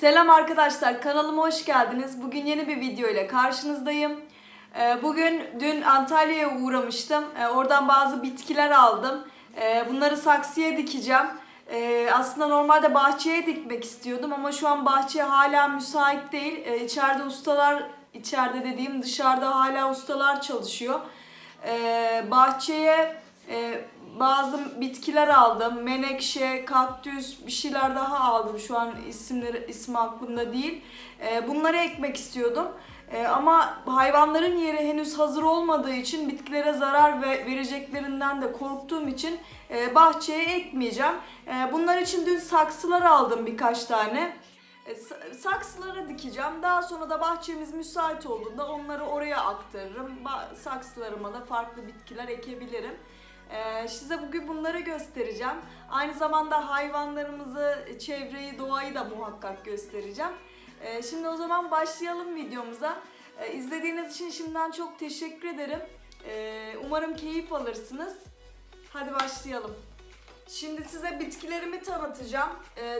Selam arkadaşlar, kanalıma hoş geldiniz. Bugün yeni bir video ile karşınızdayım. Ee, Bugün dün Antalya'ya uğramıştım. Ee, Oradan bazı bitkiler aldım. Ee, Bunları saksıya dikeceğim. Aslında normalde bahçeye dikmek istiyordum ama şu an bahçe hala müsait değil. İçeride ustalar, içeride dediğim dışarıda hala ustalar çalışıyor. Bahçeye e, bazı bitkiler aldım. Menekşe, kaktüs, bir şeyler daha aldım. Şu an isimleri ismi aklımda değil. Ee, bunları ekmek istiyordum. Ee, ama hayvanların yeri henüz hazır olmadığı için bitkilere zarar ve vereceklerinden de korktuğum için e, bahçeye ekmeyeceğim. E, bunlar için dün saksılar aldım birkaç tane. E, sa- saksılara dikeceğim. Daha sonra da bahçemiz müsait olduğunda onları oraya aktarırım. Saksılarıma da farklı bitkiler ekebilirim. Ee, size bugün bunları göstereceğim. Aynı zamanda hayvanlarımızı, çevreyi, doğayı da muhakkak göstereceğim. Ee, şimdi o zaman başlayalım videomuza. Ee, izlediğiniz için şimdiden çok teşekkür ederim. Ee, umarım keyif alırsınız. Hadi başlayalım. Şimdi size bitkilerimi tanıtacağım.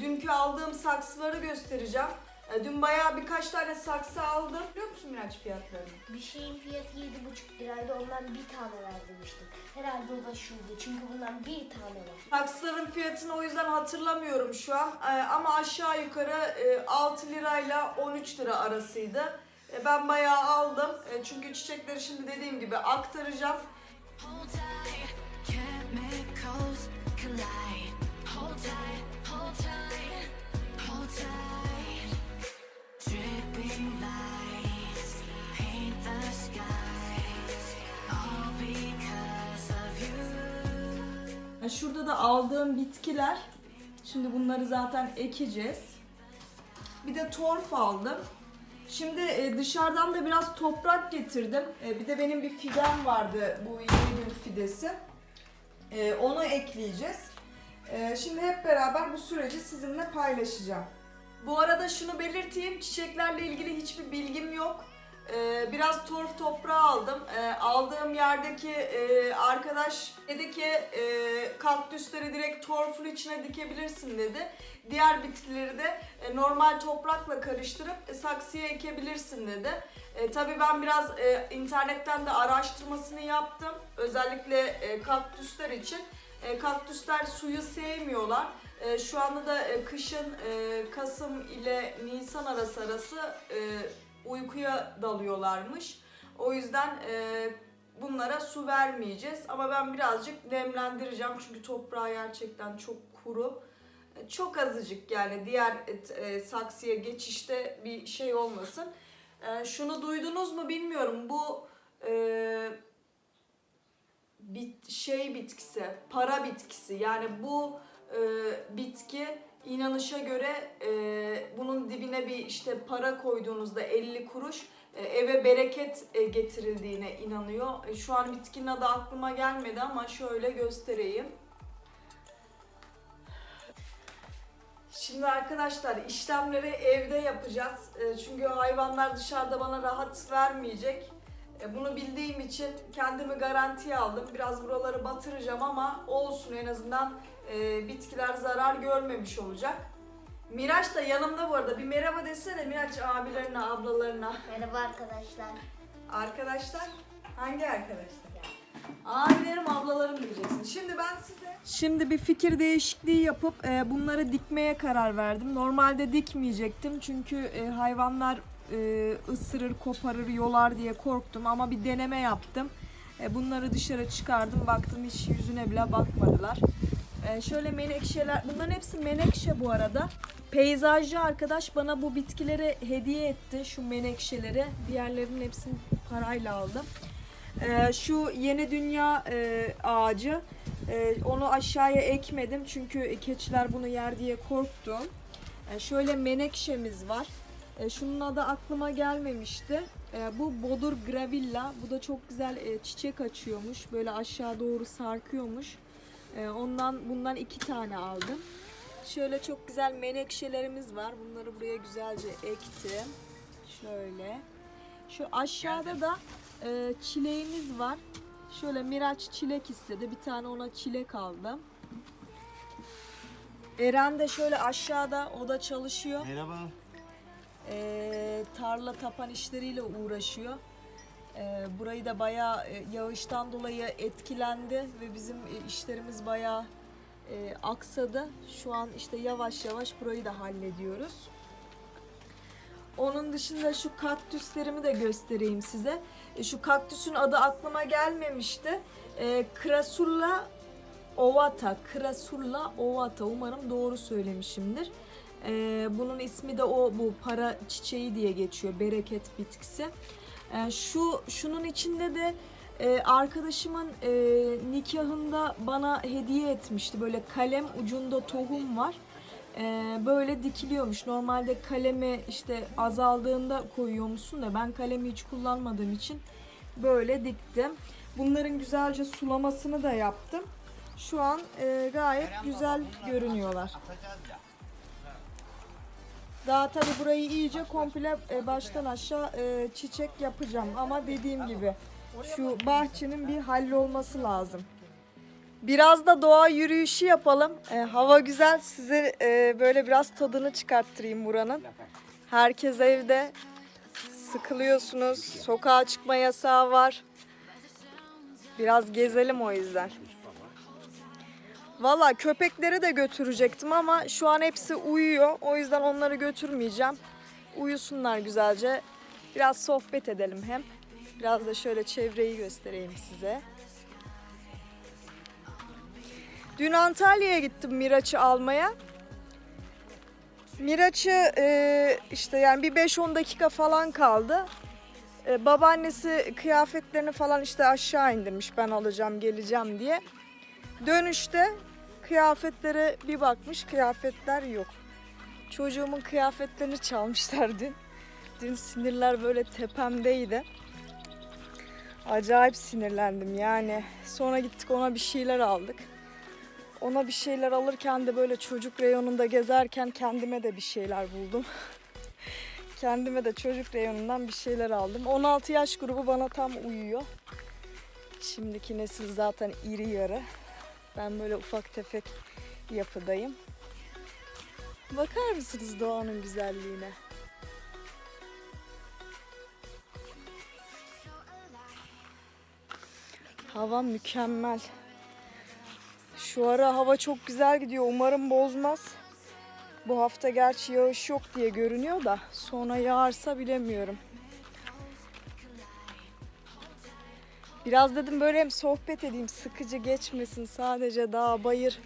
Dünkü aldığım saksıları göstereceğim. Dün bayağı birkaç tane saksı aldım. Biliyor musun Miraç fiyatlarını? Bir şeyin fiyatı 7,5 liraydı ondan bir tane verdirmiştim. Herhalde o da şuydu çünkü bundan bir tane var. Saksıların fiyatını o yüzden hatırlamıyorum şu an. Ee, ama aşağı yukarı e, 6 lirayla 13 lira arasıydı. E, ben bayağı aldım. E, çünkü çiçekleri şimdi dediğim gibi aktaracağım. E, Şurada da aldığım bitkiler. Şimdi bunları zaten ekeceğiz. Bir de torf aldım. Şimdi e, dışarıdan da biraz toprak getirdim. E, Bir de benim bir fidem vardı. Bu yeni gün fidesi. E, Onu ekleyeceğiz. Şimdi hep beraber bu süreci sizinle paylaşacağım. Bu arada şunu belirteyim. Çiçeklerle ilgili hiçbir bilgim yok. E, Biraz torf toprağı aldım. E, Aldığım yerdeki e, arkadaş dedi ki e, kaktüsleri direkt torfun içine dikebilirsin dedi. Diğer bitkileri de e, normal toprakla karıştırıp saksıya ekebilirsin dedi. E, tabii ben biraz e, internetten de araştırmasını yaptım. Özellikle e, kaktüsler için. E, kaktüsler suyu sevmiyorlar. E, şu anda da e, kışın e, Kasım ile Nisan arası arası e, uykuya dalıyorlarmış. O yüzden e, bunlara su vermeyeceğiz. Ama ben birazcık nemlendireceğim çünkü toprağı gerçekten çok kuru. E, Çok azıcık yani diğer e, e, saksıya geçişte bir şey olmasın. E, şunu duydunuz mu bilmiyorum. Bu e, bit, şey bitkisi, para bitkisi. Yani bu e, bitki inanışa göre e, bunun dibine bir işte para koyduğunuzda 50 kuruş e, eve bereket e, getirildiğine inanıyor. E, şu an bitkinin adı aklıma gelmedi ama şöyle göstereyim. Şimdi arkadaşlar işlemleri evde yapacağız. E, Çünkü hayvanlar dışarıda bana rahat vermeyecek. E, Bunu bildiğim için kendimi garantiye aldım. Biraz buraları batıracağım ama olsun en azından e, bitkiler zarar görmemiş olacak. Miraç da yanımda bu arada. Bir merhaba desene Miraç abilerine, ablalarına. Merhaba arkadaşlar. Arkadaşlar? Hangi arkadaşlar? Abilerim, ablalarım diyeceksin. Şimdi ben size... Şimdi bir fikir değişikliği yapıp e, bunları dikmeye karar verdim. Normalde dikmeyecektim çünkü e, hayvanlar e, ısırır, koparır, yolar diye korktum ama bir deneme yaptım. E, bunları dışarı çıkardım, baktım hiç yüzüne bile bakmadılar. E, şöyle menekşeler, bunların hepsi menekşe bu arada. Peyzajcı arkadaş bana bu bitkileri hediye etti, şu menekşeleri. Diğerlerinin hepsini parayla aldım. Ee, şu yeni dünya e, ağacı e, onu aşağıya ekmedim çünkü keçiler bunu yer diye korktum. E, şöyle menekşemiz var. E, şunun adı aklıma gelmemişti. E, bu Bodur gravilla. Bu da çok güzel e, çiçek açıyormuş. Böyle aşağı doğru sarkıyormuş. E, ondan bundan iki tane aldım. Şöyle çok güzel menekşelerimiz var. Bunları buraya güzelce ektim. Şöyle. Şu aşağıda da e, çileğimiz var. Şöyle Miraç çilek istedi. Bir tane ona çilek aldım. Eren de şöyle aşağıda o da çalışıyor. Merhaba. Ee, tarla tapan işleriyle uğraşıyor. Ee, burayı da bayağı e, yağıştan dolayı etkilendi ve bizim e, işlerimiz bayağı e, aksadı. Şu an işte yavaş yavaş burayı da hallediyoruz. Onun dışında şu kaktüslerimi de göstereyim size. E, şu kaktüsün adı aklıma gelmemişti. Krasulla ovata, Krasulla ovata. Umarım doğru söylemişimdir. Bunun ismi de o bu para çiçeği diye geçiyor. Bereket bitkisi. E, şu şunun içinde de e, arkadaşımın e, nikahında bana hediye etmişti. Böyle kalem ucunda tohum var. E, böyle dikiliyormuş. Normalde kalemi işte azaldığında koyuyormuşsun da ben kalemi hiç kullanmadığım için böyle diktim. Bunların güzelce sulamasını da yaptım. Şu an e, gayet güzel görünüyorlar. Daha tabi burayı iyice komple e, baştan aşağı e, çiçek yapacağım ama dediğim gibi şu bahçenin bir hallolması lazım. Biraz da doğa yürüyüşü yapalım. E, hava güzel. Size e, böyle biraz tadını çıkarttırayım buranın. Herkes evde. Sıkılıyorsunuz. Sokağa çıkma yasağı var. Biraz gezelim o yüzden. Valla köpekleri de götürecektim ama şu an hepsi uyuyor. O yüzden onları götürmeyeceğim. Uyusunlar güzelce. Biraz sohbet edelim hem. Biraz da şöyle çevreyi göstereyim size. Dün Antalya'ya gittim Miraç'ı almaya. Miraç'ı e, işte yani bir 5-10 dakika falan kaldı. E, babaannesi kıyafetlerini falan işte aşağı indirmiş ben alacağım geleceğim diye. Dönüşte kıyafetlere bir bakmış kıyafetler yok. Çocuğumun kıyafetlerini çalmışlar dün. Dün sinirler böyle tepemdeydi. Acayip sinirlendim yani. Sonra gittik ona bir şeyler aldık. Ona bir şeyler alırken de böyle çocuk reyonunda gezerken kendime de bir şeyler buldum. kendime de çocuk reyonundan bir şeyler aldım. 16 yaş grubu bana tam uyuyor. Şimdiki nesil zaten iri yarı. Ben böyle ufak tefek yapıdayım. Bakar mısınız doğanın güzelliğine? Hava mükemmel. Şu ara hava çok güzel gidiyor. Umarım bozmaz. Bu hafta gerçi yağış yok diye görünüyor da sonra yağarsa bilemiyorum. Biraz dedim böyle hem sohbet edeyim sıkıcı geçmesin sadece dağ bayır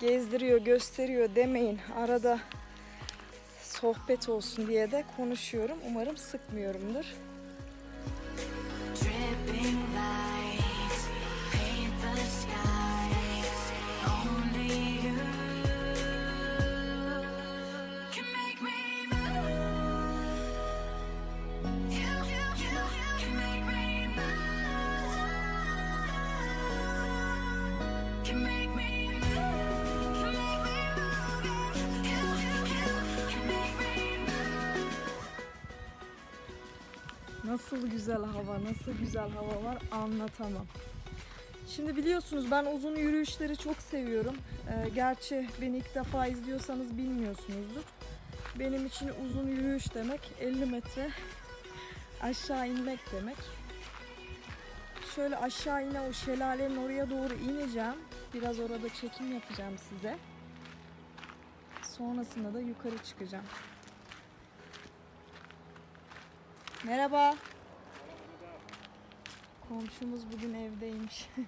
gezdiriyor gösteriyor demeyin. Arada sohbet olsun diye de konuşuyorum. Umarım sıkmıyorumdur. Güzel hava, nasıl güzel hava var anlatamam. Şimdi biliyorsunuz ben uzun yürüyüşleri çok seviyorum. Ee, gerçi beni ilk defa izliyorsanız bilmiyorsunuzdur. Benim için uzun yürüyüş demek 50 metre aşağı inmek demek. Şöyle aşağı yine o şelalenin oraya doğru ineceğim. Biraz orada çekim yapacağım size. Sonrasında da yukarı çıkacağım. Merhaba. Komşumuz bugün evdeymiş.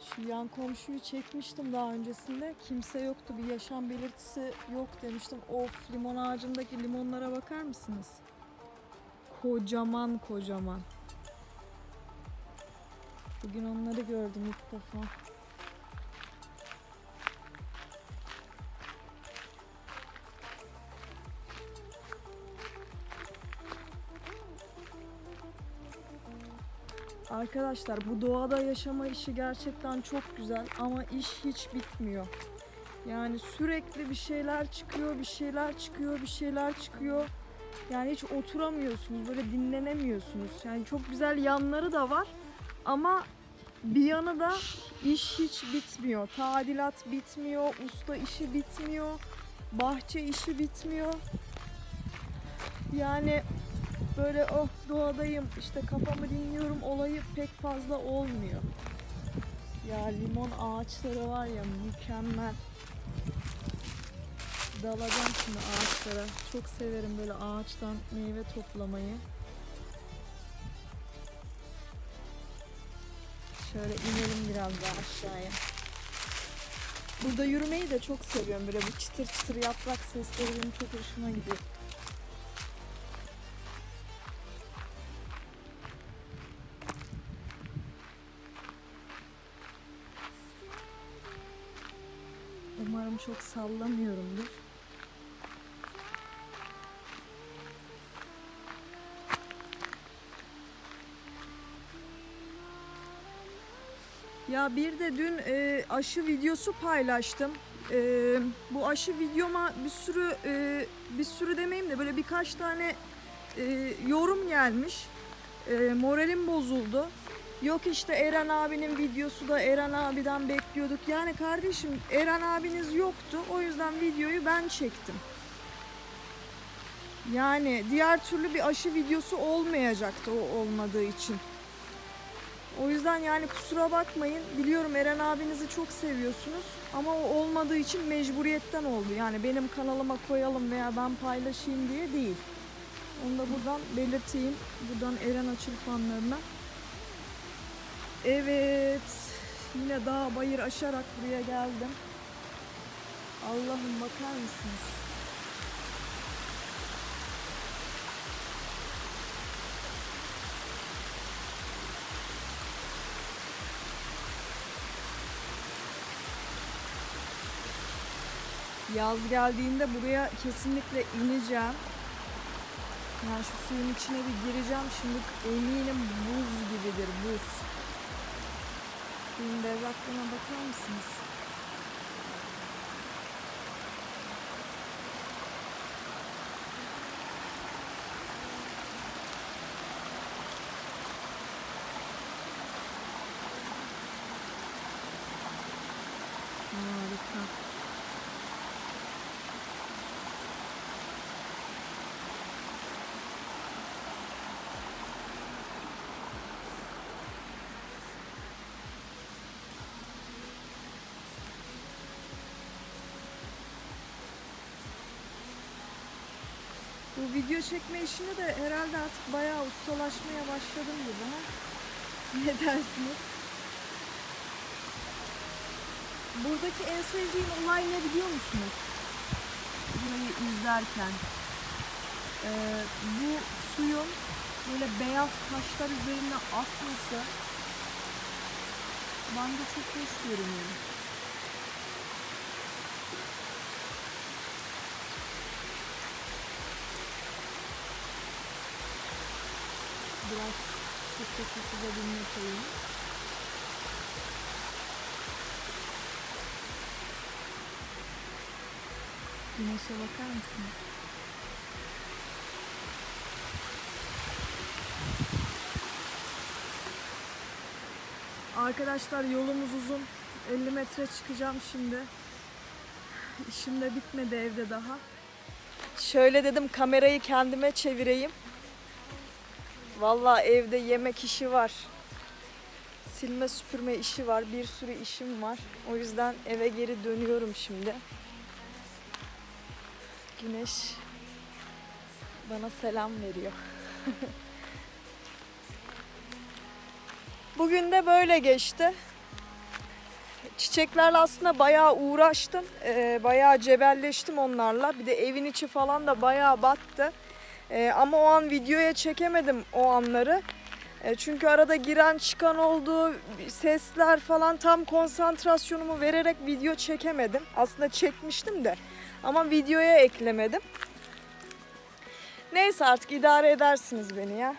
Şu yan komşuyu çekmiştim daha öncesinde. Kimse yoktu. Bir yaşam belirtisi yok demiştim. Of limon ağacındaki limonlara bakar mısınız? Kocaman kocaman. Bugün onları gördüm ilk defa. Arkadaşlar bu doğada yaşama işi gerçekten çok güzel ama iş hiç bitmiyor. Yani sürekli bir şeyler çıkıyor, bir şeyler çıkıyor, bir şeyler çıkıyor. Yani hiç oturamıyorsunuz, böyle dinlenemiyorsunuz. Yani çok güzel yanları da var ama bir yanı da iş hiç bitmiyor. Tadilat bitmiyor, usta işi bitmiyor, bahçe işi bitmiyor. Yani böyle oh doğadayım işte kafamı dinliyorum olayı pek fazla olmuyor. Ya limon ağaçları var ya mükemmel. Dalacağım şimdi ağaçlara. Çok severim böyle ağaçtan meyve toplamayı. Şöyle inelim biraz daha aşağıya. Burada yürümeyi de çok seviyorum. Böyle bu çıtır çıtır yaprak sesleri benim çok hoşuma gidiyor. Umarım çok sallamıyorumdur. Ya bir de dün e, aşı videosu paylaştım. E, bu aşı videoma bir sürü e, bir sürü demeyeyim de böyle birkaç tane e, yorum gelmiş. E, moralim bozuldu. Yok işte Eren abinin videosu da Eren abiden bekliyorduk. Yani kardeşim Eren abiniz yoktu. O yüzden videoyu ben çektim. Yani diğer türlü bir aşı videosu olmayacaktı o olmadığı için. O yüzden yani kusura bakmayın. Biliyorum Eren abinizi çok seviyorsunuz. Ama o olmadığı için mecburiyetten oldu. Yani benim kanalıma koyalım veya ben paylaşayım diye değil. Onu da buradan belirteyim. Buradan Eren Açıl fanlarına. Evet. Yine dağ bayır aşarak buraya geldim. Allah'ım bakar mısınız? Yaz geldiğinde buraya kesinlikle ineceğim. Yani şu suyun içine bir gireceğim. Şimdi eminim buz gibidir buz. Suyun berraklığına bakar mısınız? Harika. Bu video çekme işini de herhalde artık bayağı ustalaşmaya başladım gibi ha. Ne dersiniz? Buradaki en sevdiğim olay ne biliyor musunuz? Burayı izlerken. Ee, bu suyun böyle beyaz taşlar üzerine akması bence çok hoş görünüyor. Biraz şu sesi size dinleteyim. Güneşe bakar mısınız? Arkadaşlar yolumuz uzun. 50 metre çıkacağım şimdi. İşim de bitmedi evde daha. Şöyle dedim kamerayı kendime çevireyim. Vallahi evde yemek işi var. Silme süpürme işi var. Bir sürü işim var. O yüzden eve geri dönüyorum şimdi. Güneş bana selam veriyor. Bugün de böyle geçti. Çiçeklerle aslında bayağı uğraştım. Ee, bayağı cebelleştim onlarla. Bir de evin içi falan da bayağı battı. Ee, ama o an videoya çekemedim o anları. E, çünkü arada giren çıkan oldu, sesler falan tam konsantrasyonumu vererek video çekemedim. Aslında çekmiştim de ama videoya eklemedim. Neyse artık idare edersiniz beni ya.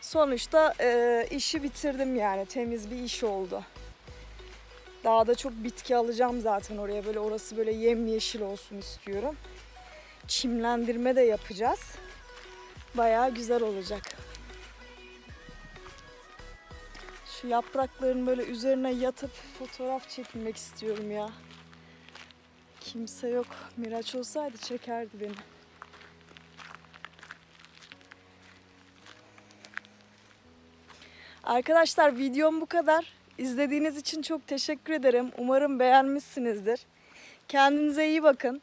Sonuçta e, işi bitirdim yani temiz bir iş oldu. Daha da çok bitki alacağım zaten oraya böyle orası böyle yemyeşil olsun istiyorum. Çimlendirme de yapacağız. Bayağı güzel olacak. Şu yaprakların böyle üzerine yatıp fotoğraf çekilmek istiyorum ya. Kimse yok. Miraç olsaydı çekerdi beni. Arkadaşlar videom bu kadar. İzlediğiniz için çok teşekkür ederim. Umarım beğenmişsinizdir. Kendinize iyi bakın.